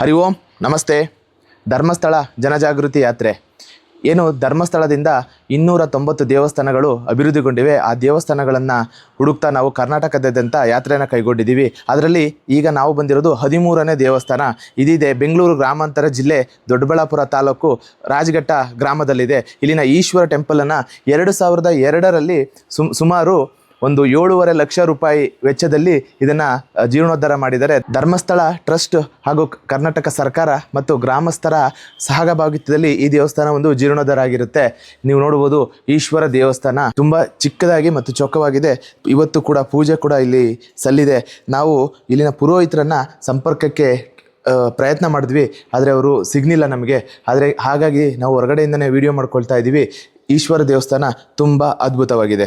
ಹರಿ ಓಂ, ನಮಸ್ತೆ. ಧರ್ಮಸ್ಥಳ ಜನಜಾಗೃತಿ ಯಾತ್ರೆ. ಏನು ಧರ್ಮಸ್ಥಳದಿಂದ ಇನ್ನೂರ ತೊಂಬತ್ತು ದೇವಸ್ಥಾನಗಳು ಅಭಿವೃದ್ಧಿಗೊಂಡಿವೆ. ಆ ದೇವಸ್ಥಾನಗಳನ್ನು ಹುಡುಕ್ತಾ ನಾವು ಕರ್ನಾಟಕದಾದ್ಯಂತ ಯಾತ್ರೆಯನ್ನು ಕೈಗೊಂಡಿದ್ದೀವಿ. ಅದರಲ್ಲಿ ಈಗ ನಾವು ಬಂದಿರೋದು ಹದಿಮೂರನೇ ದೇವಸ್ಥಾನ. ಇದಿದೆ ಬೆಂಗಳೂರು ಗ್ರಾಮಾಂತರ ಜಿಲ್ಲೆ ದೊಡ್ಡಬಳ್ಳಾಪುರ ತಾಲೂಕು ರಾಜಘಟ್ಟ ಗ್ರಾಮದಲ್ಲಿದೆ. ಇಲ್ಲಿನ ಈಶ್ವರ ಟೆಂಪಲನ್ನು ಎರಡು ಸಾವಿರದ ಎರಡರಲ್ಲಿ ಸುಮ್, ಸುಮಾರು ಒಂದು ಏಳೂವರೆ ಲಕ್ಷ ರೂಪಾಯಿ ವೆಚ್ಚದಲ್ಲಿ ಇದನ್ನು ಜೀರ್ಣೋದ್ಧಾರ ಮಾಡಿದರೆ ಧರ್ಮಸ್ಥಳ ಟ್ರಸ್ಟ್ ಹಾಗೂ ಕರ್ನಾಟಕ ಸರ್ಕಾರ ಮತ್ತು ಗ್ರಾಮಸ್ಥರ ಸಹಭಾಗಿತ್ವದಲ್ಲಿ ಈ ದೇವಸ್ಥಾನ ಒಂದು ಜೀರ್ಣೋದ್ಧಾರ ಆಗಿರುತ್ತೆ. ನೀವು ನೋಡಬಹುದು ಈಶ್ವರ ದೇವಸ್ಥಾನ ತುಂಬ ಚಿಕ್ಕದಾಗಿ ಮತ್ತು ಚೊಕ್ಕವಾಗಿದೆ ಇವತ್ತು ಕೂಡ ಪೂಜೆ ಕೂಡ ಇಲ್ಲಿ ಸಲ್ಲಿದೆ. ನಾವು ಇಲ್ಲಿನ ಪುರೋಹಿತರನ್ನು ಸಂಪರ್ಕಕ್ಕೆ ಪ್ರಯತ್ನ ಮಾಡಿದ್ವಿ, ಆದರೆ ಅವರು ಸಿಗ್ನಿಲ್ಲ ನಮಗೆ. ಆದರೆ ಹಾಗಾಗಿ ನಾವು ಹೊರಗಡೆಯಿಂದನೇ ವಿಡಿಯೋ ಮಾಡ್ಕೊಳ್ತಾ ಇದ್ದೀವಿ ಈಶ್ವರ ದೇವಸ್ಥಾನ ತುಂಬ ಅದ್ಭುತವಾಗಿದೆ.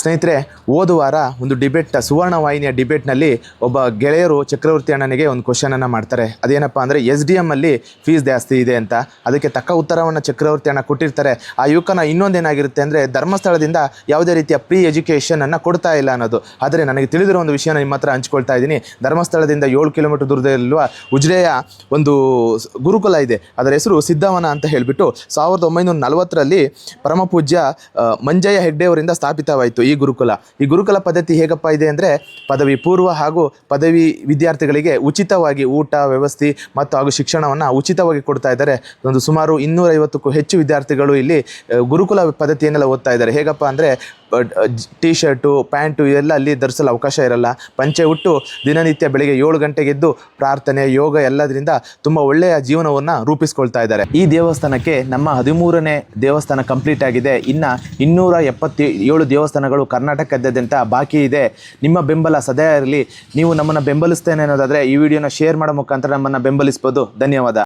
ಸ್ನೇಹಿತರೆ, ಹೋದ ವಾರ ಒಂದು ಡಿಬೇಟ್ ಸುವರ್ಣ ವಾಹಿನಿಯ ಡಿಬೇಟ್ನಲ್ಲಿ ಒಬ್ಬ ಗೆಳೆಯರು ಚಕ್ರವರ್ತಿ ಅಣ್ಣನಿಗೆ ಒಂದು ಕ್ವಶನನ್ನು ಮಾಡ್ತಾರೆ. ಅದೇನಪ್ಪ ಅಂದರೆ ಎಸ್ ಡಿ ಎಮ್ಮಲ್ಲಿ ಫೀಸ್ ಜಾಸ್ತಿ ಇದೆ ಅಂತ. ಅದಕ್ಕೆ ತಕ್ಕ ಉತ್ತರವನ್ನು ಚಕ್ರವರ್ತಿ ಅಣ್ಣ ಕೊಟ್ಟಿರ್ತಾರೆ. ಆ ಯುವಕನ ಇನ್ನೊಂದೇನಾಗಿರುತ್ತೆ ಅಂದರೆ, ಧರ್ಮಸ್ಥಳದಿಂದ ಯಾವುದೇ ರೀತಿಯ ಪ್ರೀ ಎಜುಕೇಷನನ್ನು ಕೊಡ್ತಾ ಇಲ್ಲ ಅನ್ನೋದು. ಆದರೆ ನನಗೆ ತಿಳಿದಿರೋ ಒಂದು ವಿಷಯನ ನಿಮ್ಮ ಹತ್ರ ಹಂಚ್ಕೊಳ್ತಾ ಇದ್ದೀನಿ. ಧರ್ಮಸ್ಥಳದಿಂದ ಏಳು ಕಿಲೋಮೀಟರ್ ದೂರದಲ್ಲಿರುವ ಉಜ್ರೆಯ ಒಂದು ಗುರುಕುಲ ಇದೆ. ಅದರ ಹೆಸರು ಸಿದ್ಧವನ ಅಂತ ಹೇಳಿಬಿಟ್ಟು ಸಾವಿರದ ಒಂಬೈನೂರ ನಲವತ್ತರಲ್ಲಿ ಪರಮಪೂಜ್ಯ ಮಂಜಯ್ಯ ಹೆಗ್ಡೆಯವರಿಂದ ಸ್ಥಾಪಿತವಾಯಿತು. ಈ ಗುರುಕುಲ. ಈ ಗುರುಕುಲ ಪದ್ಧತಿ ಹೇಗಪ್ಪ ಇದೆ ಅಂದರೆ ಪದವಿ ಪೂರ್ವ ಹಾಗೂ ಪದವಿ ವಿದ್ಯಾರ್ಥಿಗಳಿಗೆ ಉಚಿತವಾಗಿ ಊಟ, ವ್ಯವಸ್ಥೆ ಮತ್ತು ಹಾಗೂ ಶಿಕ್ಷಣವನ್ನು ಉಚಿತವಾಗಿ ಕೊಡ್ತಾ ಇದ್ದಾರೆ. ಒಂದು ಸುಮಾರು ಇನ್ನೂರೈವತ್ತಕ್ಕೂ ಹೆಚ್ಚು ವಿದ್ಯಾರ್ಥಿಗಳು ಇಲ್ಲಿ ಗುರುಕುಲ ಪದ್ಧತಿಯನ್ನೆಲ್ಲ ಓದ್ತಾ ಇದ್ದಾರೆ. ಹೇಗಪ್ಪ ಅಂದರೆ ಟಿ ಶರ್ಟು ಪ್ಯಾಂಟು ಇವೆಲ್ಲ ಅಲ್ಲಿ ಧರಿಸಲು ಅವಕಾಶ ಇರಲ್ಲ. ಪಂಚೆ ಉಟ್ಟು ದಿನನಿತ್ಯ ಬೆಳಿಗ್ಗೆ ಏಳು ಗಂಟೆಗೆದ್ದು ಪ್ರಾರ್ಥನೆ, ಯೋಗ ಎಲ್ಲದರಿಂದ ತುಂಬ ಒಳ್ಳೆಯ ಜೀವನವನ್ನು ರೂಪಿಸ್ಕೊಳ್ತಾ ಇದ್ದಾರೆ. ಈ ದೇವಸ್ಥಾನಕ್ಕೆ ನಮ್ಮ ಹದಿಮೂರನೇ ದೇವಸ್ಥಾನ ಕಂಪ್ಲೀಟ್ ಆಗಿದೆ. ಇನ್ನು ಇನ್ನೂರ ಏಳು ದೇವಸ್ಥಾನಗಳು ಕರ್ನಾಟಕದಾದ್ಯಂತ ಬಾಕಿ ಇದೆ. ನಿಮ್ಮ ಬೆಂಬಲ ಸದಾ ಇರಲಿ. ನೀವು ನಮ್ಮನ್ನು ಬೆಂಬಲಿಸ್ತೇನೆ ಅನ್ನೋದಾದರೆ ಈ ವಿಡಿಯೋನ ಶೇರ್ ಮಾಡೋ ಮುಖಾಂತರ ನಮ್ಮನ್ನು ಬೆಂಬಲಿಸ್ಬೋದು. ಧನ್ಯವಾದ.